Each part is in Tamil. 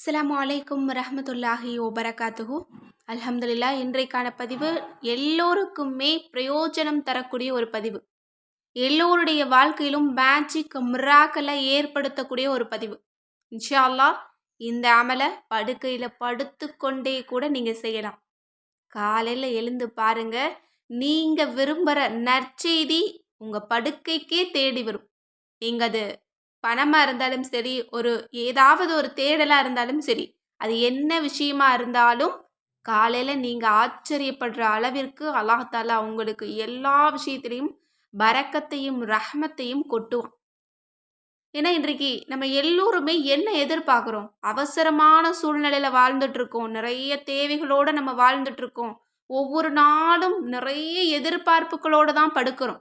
அஸ்லாம் அலைக்கும் ரஹமத்துல்லாஹி வபரகாத்துஹு. அலமதுல்லா இன்றைக்கான பதிவு எல்லோருக்குமே பிரயோஜனம் தரக்கூடிய ஒரு பதிவு. எல்லோருடைய வாழ்க்கையிலும் மேஜிக் மிராக்களை ஏற்படுத்தக்கூடிய ஒரு பதிவு. இன்ஷா அல்லாஹ் இந்த அமலை படுக்கையில் படுத்துக்கொண்டே கூட நீங்கள் செய்யலாம். காலையில் எழுந்து பாருங்க நீங்கள் விரும்புகிற நற்செய்தி உங்கள் படுக்கைக்கே தேடி வரும். நீங்கள் அது பணமாக இருந்தாலும் சரி ஒரு ஏதாவது ஒரு தேடலாக இருந்தாலும் சரி அது என்ன விஷயமா இருந்தாலும் காலையில் நீங்கள் ஆச்சரியப்படுற அளவிற்கு அல்லாஹாலா உங்களுக்கு எல்லா விஷயத்திலையும் பரக்கத்தையும் ரஹ்மத்தையும் கொட்டுவான். ஏன்னா இன்றைக்கு நம்ம எல்லோருமே என்ன எதிர்பார்க்குறோம்? அவசரமான சூழ்நிலையில் வாழ்ந்துட்டு இருக்கோம் நிறைய தேவைகளோடு நம்ம வாழ்ந்துட்டு இருக்கோம் ஒவ்வொரு நாளும் நிறைய எதிர்பார்ப்புகளோடு தான் படுக்கிறோம்.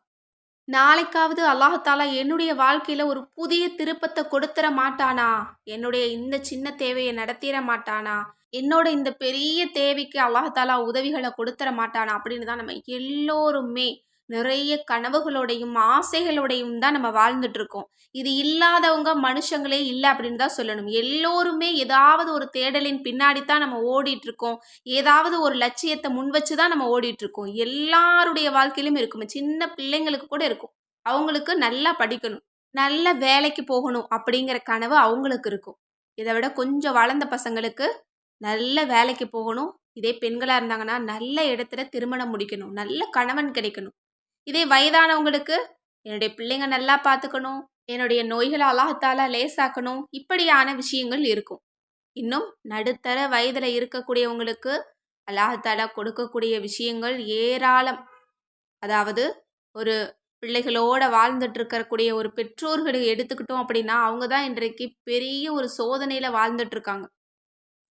நாளைக்காவது அல்லாஹாலா என்னுடைய வாழ்க்கையில் ஒரு புதிய திருப்பத்தை கொடுத்துட மாட்டானா? என்னுடைய இந்த சின்ன தேவையை நடத்திட மாட்டானா? என்னோட இந்த பெரிய தேவைக்கு அல்லாஹாலா உதவிகளை கொடுத்துட மாட்டானா? அப்படின்னு தான் நம்ம எல்லோருமே நிறைய கனவுகளோடையும் ஆசைகளோடையும் தான் நம்ம வாழ்ந்துட்டு இருக்கோம் இது இல்லாதவங்க மனுஷங்களே இல்லை அப்படின்னு தான் சொல்லணும். எல்லோருமே ஏதாவது ஒரு தேடலின் பின்னாடி தான் நம்ம ஓடிட்டு இருக்கோம் ஏதாவது ஒரு லட்சியத்தை முன் வச்சு தான் நம்ம ஓடிட்டு இருக்கோம் எல்லாருடைய வாழ்க்கையிலும் இருக்கும். சின்ன பிள்ளைங்களுக்கு கூட இருக்கும். அவங்களுக்கு நல்லா படிக்கணும். நல்ல வேலைக்கு போகணும் அப்படிங்கிற கனவு அவங்களுக்கு இருக்கும். இதை விட கொஞ்சம் வளர்ந்த பசங்களுக்கு நல்ல வேலைக்கு போகணும். இதே பெண்களாக இருந்தாங்கன்னா நல்ல இடத்துல திருமணம் முடிக்கணும். நல்ல கணவன் கிடைக்கணும். இதே வயதானவங்களுக்கு என்னுடைய பிள்ளைங்க நல்லா பார்த்துக்கணும் என்னுடைய நோய்களை அல்லாஹத்தால லேசாக்கணும் இப்படியான விஷயங்கள் இருக்கும். இன்னும் நடுத்தர வயதில் இருக்கக்கூடியவங்களுக்கு அல்லாஹத்தாலா கொடுக்கக்கூடிய விஷயங்கள் ஏராளம். அதாவது ஒரு பிள்ளைகளோட வாழ்ந்துட்டு இருக்கக்கூடிய ஒரு பெற்றோர்களை எடுத்துக்கிட்டோம் அப்படின்னா அவங்க தான் இன்றைக்கு பெரிய ஒரு சோதனையில் வாழ்ந்துட்டு இருக்காங்க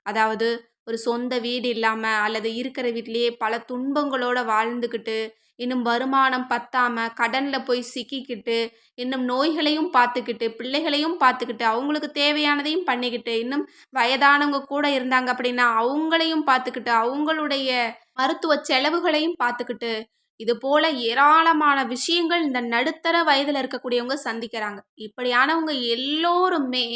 அதாவது ஒரு சொந்த வீடு இல்லாமல் அல்லது இருக்கிற வீட்லேயே பல துன்பங்களோட வாழ்ந்துக்கிட்டு இன்னும் வருமானம் பத்தாம கடனில் போய் சிக்கிக்கிட்டு இன்னும் நோய்களையும் பார்த்துக்கிட்டு பிள்ளைகளையும் பார்த்துக்கிட்டு அவங்களுக்கு தேவையானதையும் பண்ணிக்கிட்டு இன்னும் வயதானவங்க கூட இருந்தாங்க அப்படின்னா அவங்களையும் பார்த்துக்கிட்டு அவங்களுடைய மருத்துவ செலவுகளையும் பார்த்துக்கிட்டு இது போல ஏராளமான விஷயங்கள் இந்த நடுத்தர வயதில் இருக்கக்கூடியவங்க சந்திக்கிறாங்க. இப்படியானவங்க எல்லோருமே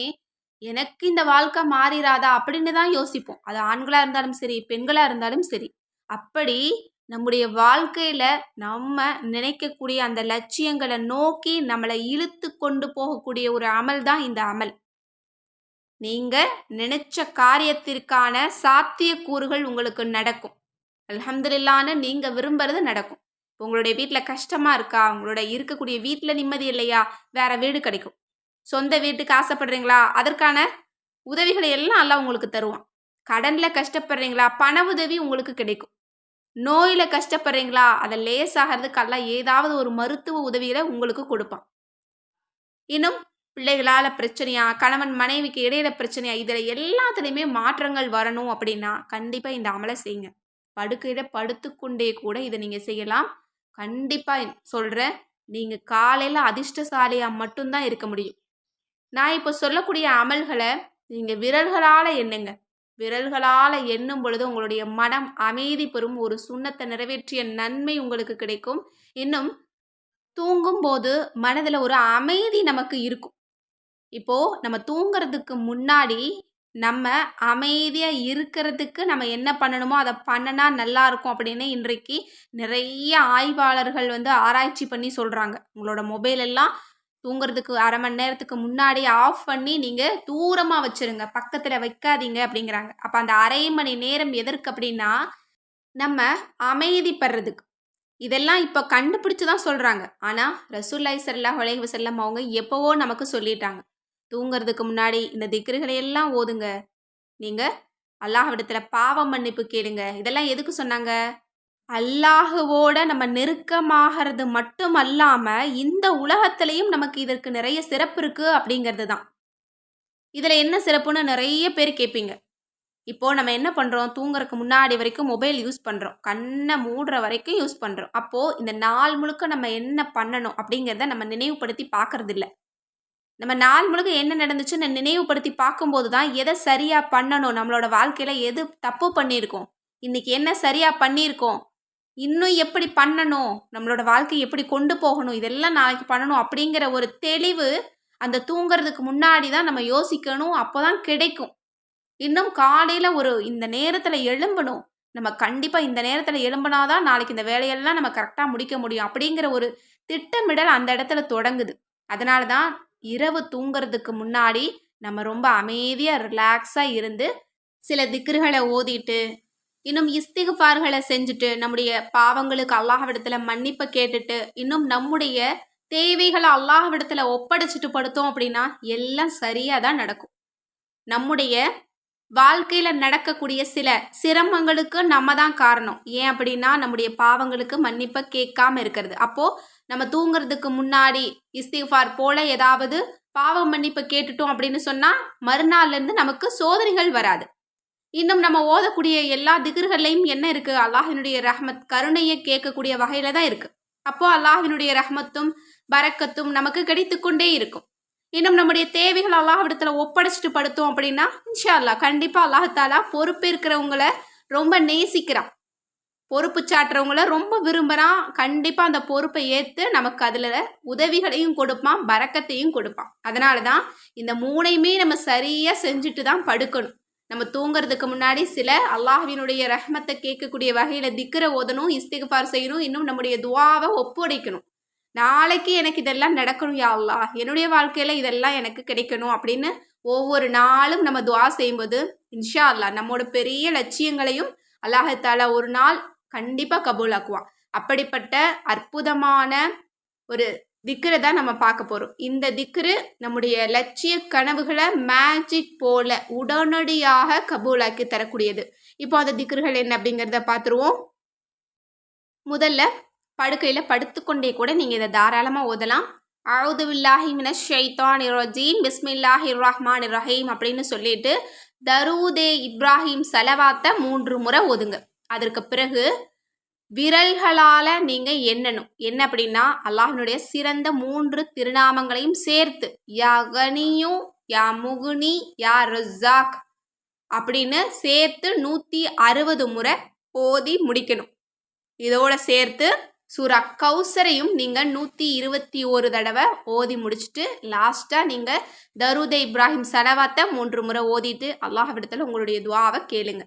எனக்கு இந்த வாழ்க்கை மாறிடாதா அப்படின்னு தான் யோசிப்போம். அது ஆண்களாக இருந்தாலும் சரி பெண்களாக இருந்தாலும் சரி. அப்படி நம்முடைய வாழ்க்கையில் நம்ம நினைக்கக்கூடிய அந்த லட்சியங்களை நோக்கி நம்மளை இழுத்து கொண்டு போகக்கூடிய ஒரு அமல் தான் இந்த அமல். நீங்கள் நினைச்ச காரியத்திற்கான சாத்தியக்கூறுகள் உங்களுக்கு நடக்கும். அலமதுல்லான்னு நீங்கள் விரும்புறது நடக்கும். உங்களுடைய வீட்டில் கஷ்டமாக இருக்கா? உங்களோட இருக்கக்கூடிய வீட்டில் நிம்மதி இல்லையா? வேற வீடு கிடைக்கும். சொந்த வீட்டுக்கு ஆசைப்படுறீங்களா? அதற்கான உதவிகளை எல்லாம் எல்லாம் உங்களுக்கு தருவான். கடனில் கஷ்டப்படுறீங்களா? பண உதவி உங்களுக்கு கிடைக்கும். நோயில் கஷ்டப்படுறீங்களா? அதை லேசாகிறதுக்கெல்லாம் ஏதாவது ஒரு மருத்துவ உதவிகளை உங்களுக்கு கொடுப்பான். இன்னும் பிள்ளைகளால் பிரச்சனையா கணவன் மனைவிக்கு இடையில பிரச்சனையா இதில் எல்லாத்துலேயுமே மாற்றங்கள் வரணும் அப்படின்னா கண்டிப்பாக இந்த அமலை செய்யுங்க. படுக்கையில் படுத்துக்கொண்டே கூட இதை நீங்கள் செய்யலாம். கண்டிப்பாக சொல்கிறேன் நீங்கள் காலையில் அதிர்ஷ்டசாலியாக மட்டும்தான் இருக்க முடியும். நான் இப்போ சொல்லக்கூடிய அமல்களை நீங்கள் விரல்களால் எண்ணுங்க. விரல்களால் எண்ணும் பொழுது உங்களுடைய மனம் அமைதி பெறும் ஒரு சுண்ணத்தை நிறைவேற்றிய நன்மை உங்களுக்கு கிடைக்கும். இன்னும் தூங்கும் போது மனதில் ஒரு அமைதி நமக்கு இருக்கும். இப்போது நம்ம தூங்குறதுக்கு முன்னாடி நம்ம அமைதியாக இருக்கிறதுக்கு நம்ம என்ன பண்ணணுமோ அதை பண்ணனா நல்லா இருக்கும் அப்படின்னு இன்றைக்கு நிறைய ஆய்வாளர்கள் வந்து ஆராய்ச்சி பண்ணி சொல்கிறாங்க உங்களோட மொபைல் எல்லாம் தூங்குறதுக்கு அரை மணி நேரத்துக்கு முன்னாடி ஆஃப் பண்ணி நீங்கள் தூரமாக வச்சுருங்க. பக்கத்தில் வைக்காதீங்க அப்படிங்கிறாங்க. அப்போ அந்த அரை மணி நேரம் எதற்கு அப்படின்னா நம்ம அமைதிப்படுறதுக்கு. இதெல்லாம் இப்போ கண்டுபிடிச்சு தான் சொல்கிறாங்க ஆனால் ரசூல்லாய் சல்லா ஹொலைஹு செல்லம் அவங்க எப்போவோ நமக்கு சொல்லிட்டாங்க. தூங்குறதுக்கு முன்னாடி இந்த திக்ருகளை எல்லாம் ஓதுங்க. நீங்கள் அல்லாஹ்விடத்தில் பாவ மன்னிப்பு கேளுங்க. இதெல்லாம் எதுக்கு சொன்னாங்க? அல்லாஹுவோட நம்ம நெருக்கமாகிறது மட்டும் அல்லாமல் இந்த உலகத்திலையும் நமக்கு இதற்கு நிறைய சிறப்பு இருக்குது அப்படிங்கிறது தான். இதில் என்ன சிறப்புன்னு நிறைய பேர் கேட்பீங்க. இப்போது நம்ம என்ன பண்ணுறோம் தூங்குறதுக்கு முன்னாடி வரைக்கும் மொபைல் யூஸ் பண்ணுறோம் கண்ணை மூடுற வரைக்கும் யூஸ் பண்ணுறோம் அப்போது இந்த நாள் முழுக்க நம்ம என்ன பண்ணணும் அப்படிங்கிறத நம்ம நினைவுபடுத்தி பார்க்கறதில்ல. நம்ம நாள் முழுக்க என்ன நடந்துச்சுன்னு நினைவுபடுத்தி பார்க்கும்போது தான் எதை சரியாக பண்ணணும்? நம்மளோட வாழ்க்கையில் எது தப்பு பண்ணியிருக்கோம்? இன்றைக்கி என்ன சரியாக பண்ணியிருக்கோம்? இன்னும் எப்படி பண்ணணும்? நம்மளோட வாழ்க்கையை எப்படி கொண்டு போகணும்? இதெல்லாம் நாளைக்கு பண்ணணும் அப்படிங்கிற ஒரு தெளிவு அந்த தூங்குறதுக்கு முன்னாடி தான் நம்ம யோசிக்கணும். அப்போ தான் கிடைக்கும். இன்னும் காலையில் ஒரு இந்த நேரத்தில் எழும்பணும். நம்ம கண்டிப்பாக இந்த நேரத்தில் எழும்பினாதான் நாளைக்கு இந்த வேலையெல்லாம் நம்ம கரெக்டாக முடிக்க முடியும் அப்படிங்கிற ஒரு திட்டமிடல் அந்த இடத்துல தொடங்குது. அதனால தான் இரவு தூங்குறதுக்கு முன்னாடி நம்ம ரொம்ப அமைதியாக ரிலாக்ஸாக இருந்து சில திக்ருகளை ஓதிட்டு இன்னும் இஸ்திகுபார்களை செஞ்சுட்டு நம்முடைய பாவங்களுக்கு அல்லாஹ்விடத்துல மன்னிப்பை கேட்டுட்டு இன்னும் நம்முடைய தேவைகளை அல்லாஹ்விடத்துல ஒப்படைச்சிட்டு படுத்தோம் அப்படின்னா எல்லாம் சரியாக தான் நடக்கும். நம்முடைய வாழ்க்கையில் நடக்கக்கூடிய சில சிரமங்களுக்கு நம்ம தான் காரணம். ஏன் அப்படின்னா நம்முடைய பாவங்களுக்கு மன்னிப்பை கேட்காம இருக்கிறது. அப்போது நம்ம தூங்குறதுக்கு முன்னாடி இஸ்திஃபார் போல ஏதாவது பாவ மன்னிப்பை கேட்டுட்டோம் அப்படின்னு சொன்னால் மறுநாள்லேருந்து நமக்கு சோதனைகள் வராது. இன்னும் நம்ம ஓதக்கூடிய எல்லா திகர்கள்லையும் என்ன இருக்குது அல்லாஹினுடைய ரஹ்மத் கருணையை கேட்கக்கூடிய வகையில் தான் இருக்குது அப்போது அல்லாஹினுடைய ரஹ்மத்தும் பறக்கத்தும் நமக்கு கிடைத்து கொண்டே இருக்கும். இன்னும் நம்முடைய தேவைகள் அல்லாஹ்விடத்தில் ஒப்படைச்சிட்டு படுத்தோம் அப்படின்னா இன்ஷா அல்லா கண்டிப்பாக அல்லாஹாலா பொறுப்பு இருக்கிறவங்கள ரொம்ப நேசிக்கிறான். பொறுப்பு சாட்டுறவங்கள ரொம்ப விரும்புகிறான் கண்டிப்பாக அந்த பொறுப்பை ஏற்று நமக்கு அதில் உதவிகளையும் கொடுப்பான் பறக்கத்தையும் கொடுப்பான். அதனால தான் இந்த மூணையுமே நம்ம சரியாக செஞ்சுட்டு தான் படுக்கணும். நம்ம தூங்குறதுக்கு முன்னாடி சில அல்லாஹ்வினுடைய ரஹ்மத்தை கேட்கக்கூடிய வகையில் திக்கிற ஓதணும் இஸ்திகஃபார் செய்யணும் இன்னும் நம்முடைய துவாவை ஒப்படைக்கணும். நாளைக்கு எனக்கு இதெல்லாம் நடக்கணும் யா அல்லா என்னுடைய வாழ்க்கையில் இதெல்லாம் எனக்கு கிடைக்கணும் அப்படின்னு ஒவ்வொரு நாளும் நம்ம துவா செய்யும்போது இன்ஷா அல்லா நம்மோட பெரிய லட்சியங்களையும் அல்லாஹால ஒரு நாள் கண்டிப்பாக கபூலாக்குவான். அப்படிப்பட்ட அற்புதமான ஒரு திக்கரை தான் நம்ம பார்க்க போகிறோம் இந்த திக்குரு நம்முடைய லட்சிய கனவுகளை மேஜிக் போல உடனடியாக கபூலாக்கி தரக்கூடியது. இப்போ அந்த திக்ருகள் என்ன அப்படிங்கிறத பார்த்துருவோம். முதல்ல படுக்கையில் படுத்துக்கொண்டே கூட நீங்கள் இதை தாராளமாக ஓதலாம். அவுது வில்லாஹி மின ஷைத்தான் இரஜீம் பிஸ்மில்லாஹி ரஹ்மான் ரஹீம் அப்படின்னு சொல்லிட்டு தரூதே இப்ராஹிம் செலவாத்த மூன்று முறை ஒதுங்க அதற்கு பிறகு விரல்களால் நீங்கள் எண்ணணும். என்ன அப்படின்னா அல்லாஹினுடைய சிறந்த மூன்று திருநாமங்களையும் சேர்த்து யா கனியும் யா முகுனி யா ரஸாக் அப்படின்னு சேர்த்து நூற்றி அறுபது முறை ஓதி முடிக்கணும். இதோட சேர்த்து சூரா கௌசரையும் நீங்கள் நூற்றி இருபத்தி ஒரு தடவை ஓதி முடிச்சுட்டு லாஸ்ட்டாக நீங்கள் தருத இப்ராஹிம் சலவாத்தை மூன்று முறை ஓதிட்டு அல்லாஹ்விடத்தில் உங்களுடைய துவாவை கேளுங்க.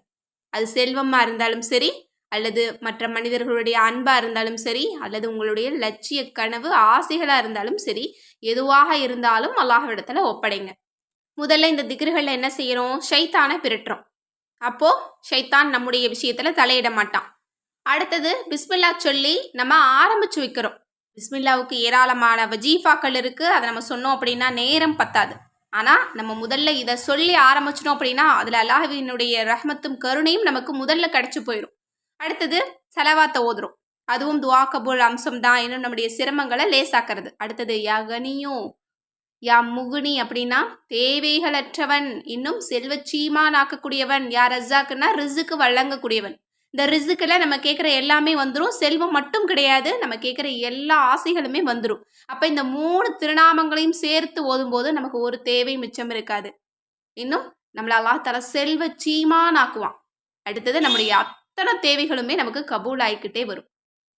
அது செல்வமாக இருந்தாலும் சரி அல்லது மற்ற மனிதர்களுடைய அன்பாக இருந்தாலும் சரி அல்லது உங்களுடைய லட்சிய கனவு ஆசைகளாக இருந்தாலும் சரி எதுவாக இருந்தாலும் அல்லாஹ்விடத்தில் ஒப்படைங்க. முதல்ல இந்த திகர்களில் என்ன செய்கிறோம் ஷைத்தானை பிறட்டுறோம் அப்போது ஷைத்தான் நம்முடைய விஷயத்தில் தலையிட மாட்டான். அடுத்தது பிஸ்மில்லா சொல்லி நம்ம ஆரம்பிச்சு வைக்கிறோம். பிஸ்மில்லாவுக்கு ஏராளமான வஜீஃபாக்கள் இருக்குது அதை நம்ம சொன்னோம் அப்படின்னா நேரம் பத்தாது. ஆனால் நம்ம முதல்ல இதை சொல்லி ஆரம்பிச்சிட்டோம் அப்படின்னா அதில் அல்லாஹினுடைய ரஹமத்தும் கருணையும் நமக்கு முதல்ல கிடச்சி போயிடும் அடுத்தது செலவாத்த ஓதுறோம். அதுவும் துவா கபூல் அம்சம் தான் இன்னும் நம்முடைய சிரமங்களை லேசாக்கிறது. அடுத்தது யா யா முகுனி அப்படின்னா தேவைகளற்றவன் இன்னும் செல்வச்சீமான் ஆக்கக்கூடியவன் யா ரஸாக்குன்னா ரிசுக்கு வழங்கக்கூடியவன். இந்த ரிசுக்கில் நம்ம கேட்குற எல்லாமே வந்துடும் செல்வம் மட்டும் கிடையாது. நம்ம கேட்குற எல்லா ஆசைகளுமே வந்துடும் அப்போ இந்த மூணு திருநாமங்களையும் சேர்த்து ஓதும்போது நமக்கு ஒரு தேவை மிச்சம் இருக்காது. இன்னும் நம்மள அல்லா தர செல்வ சீமான் ஆக்குவான் அடுத்தது நம்முடைய அத்தனை தேவைகளுமே நமக்கு கபூல் ஆகிக்கிட்டே வரும்.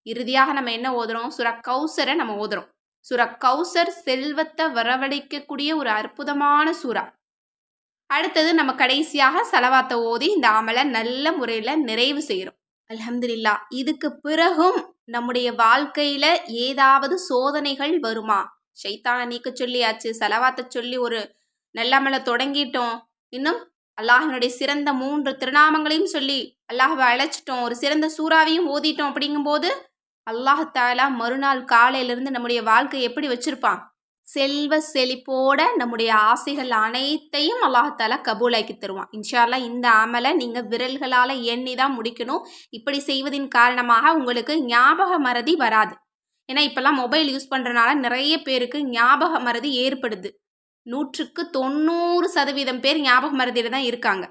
இறுதியாக நம்ம என்ன ஓதுறோம்? சுர கௌசரை நம்ம ஓதுறோம். சுர கௌசர் செல்வத்தை வரவழைக்கக்கூடிய ஒரு அற்புதமான சூறா. அடுத்தது நம்ம கடைசியாக செலவாத்த ஓதி இந்த அமலை நல்ல முறையில் நிறைவு செய்கிறோம் அலமதுல்லா இதுக்கு பிறகும் நம்முடைய வாழ்க்கையில் ஏதாவது சோதனைகள் வருமா? ஷைத்தானை நீக்க சொல்லியாச்சு செலவாத்த சொல்லி ஒரு நல்ல அமலை தொடங்கிட்டோம். இன்னும் அல்லாஹினுடைய சிறந்த மூன்று திருநாமங்களையும் சொல்லி அல்லாஹவை அழைச்சிட்டோம். ஒரு சிறந்த சூறாவையும் ஓதிட்டோம் அப்படிங்கும்போது அல்லாஹாலா மறுநாள் காலையிலிருந்து நம்முடைய வாழ்க்கை எப்படி வச்சிருப்பான்? செல்வ செழிப்போட நம்முடைய ஆசைகள் அனைத்தையும் அல்லாஹால கபூலாக்கி தருவான். இன்ஷால்லா இந்த அமலை நீங்கள் விரல்களால் எண்ணி தான் முடிக்கணும். இப்படி செய்வதின் காரணமாக உங்களுக்கு ஞாபக மறதி வராது. ஏன்னா இப்போல்லாம் மொபைல் யூஸ் பண்ணுறனால நிறைய பேருக்கு ஞாபக மறதி ஏற்படுது. நூற்றுக்கு தொண்ணூறு சதவீதம் பேர் ஞாபக மறதியில் தான் இருக்காங்க.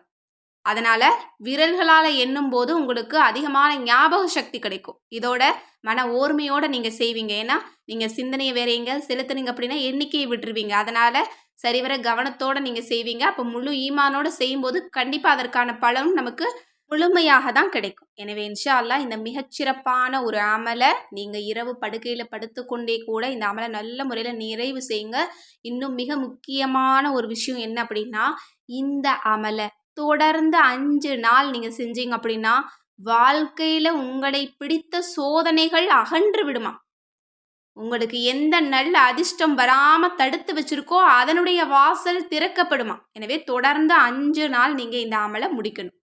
அதனால் விரல்களால் எண்ணும் போது உங்களுக்கு அதிகமான ஞாபக சக்தி கிடைக்கும். இதோட மன ஓர்மையோடு நீங்கள் செய்வீங்க. ஏன்னா நீங்கள் சிந்தனையை வேற எங்கே செலுத்துனீங்க அப்படின்னா எண்ணிக்கையை விட்டுருவீங்க. அதனால் சரிவர கவனத்தோடு நீங்கள் செய்வீங்க. அப்போ முழு ஈமானோடு செய்யும்போது கண்டிப்பாக அதற்கான பலனும் நமக்கு முழுமையாக தான் கிடைக்கும். எனவே இன்ஷா அல்லா இந்த மிகச்சிறப்பான ஒரு அமலை நீங்கள் இரவு படுக்கையில் படுத்துக்கொண்டே கூட இந்த அமலை நல்ல முறையில் நிறைவு செய்யுங்க. இன்னும் மிக முக்கியமான ஒரு விஷயம் என்ன அப்படின்னா இந்த அமலை தொடர்ந்து அஞ்சு நாள் நீங்கள் செஞ்சீங்க அப்படின்னா வாழ்க்கையில் உங்களை பிடித்த சோதனைகள் அகன்று விடுமா? உங்களுக்கு எந்த நல்ல அதிர்ஷ்டம் வராமல் தடுத்து வச்சிருக்கோ அதனுடைய வாசல் திறக்கப்படுமா? எனவே தொடர்ந்து அஞ்சு நாள் நீங்கள் இந்த அமலை முடிக்கணும்.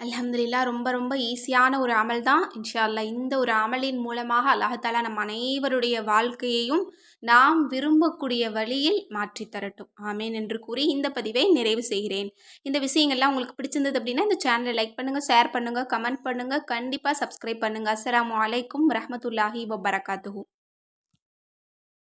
அல்ஹம்துலில்லாஹ் ரொம்ப ரொம்ப ஈஸியான ஒரு அமல் தான். இன்ஷா அல்லா இந்த ஒரு அமலின் மூலமாக அல்லாஹாலா நம் அனைவருடைய வாழ்க்கையையும் நாம் விரும்பக்கூடிய வழியில் மாற்றி தரட்டும். ஆமேன் என்று கூறி இந்த பதிவை நிறைவு செய்கிறேன். இந்த விஷயங்கள்லாம் உங்களுக்கு பிடிச்சிருந்தது அப்படின்னா இந்த சேனலை லைக் பண்ணுங்கள் ஷேர் பண்ணுங்கள் கமெண்ட் பண்ணுங்கள் கண்டிப்பாக சப்ஸ்கிரைப் பண்ணுங்கள் அஸ்லாம் அலைக்கும் ரஹமத்துல்லாஹி வபரகாத்துஹு.